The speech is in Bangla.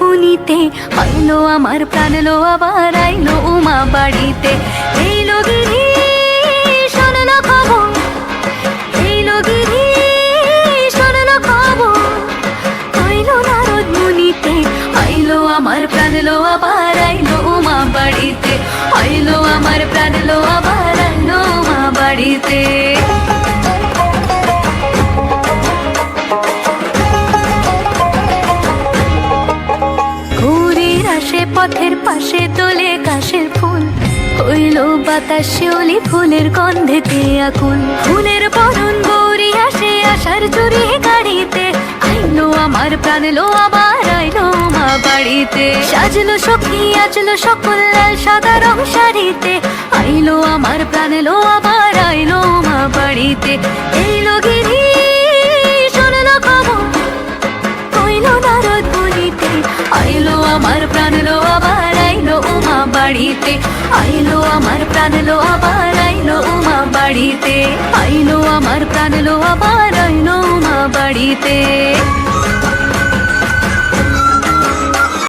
মুনিতে আইলো আমার প্রাণ, লো আবার আইলো উমা বাড়িতে। এলো গিরি শোনল খবর এলো গিরি শোনল খবর নারদ মুনিতে আইলো আমার প্রাণ, লো আবার আইলো বাড়িতে। আইলো আমার প্রাণ, লো আবার আইলো উমা বাড়িতে। আসে, পথের পাশে তোলে কাশের ফুল। হইল বাতাস শিউলি ফুলের গন্ধেতে আকুল ফুলের বরণ গৌরী আসে আসার চুরি গাড়িতে। আইলো আমার প্রাণ, লো আবার আজলো সকল লাল সাদা রং শাড়িতে। আইলো আমার প্রাণ লো আবার, আইলো মা বাড়িতে। এইলো গিরি আইলো আমার প্রাণ লো আবার, আইলো উমা বাড়িতে। আইলো আমার প্রাণ লো আবার, আইলো উমা বাড়িতে। আইলো আমার প্রাণ লো আবার, আইলো উমা বাড়িতে।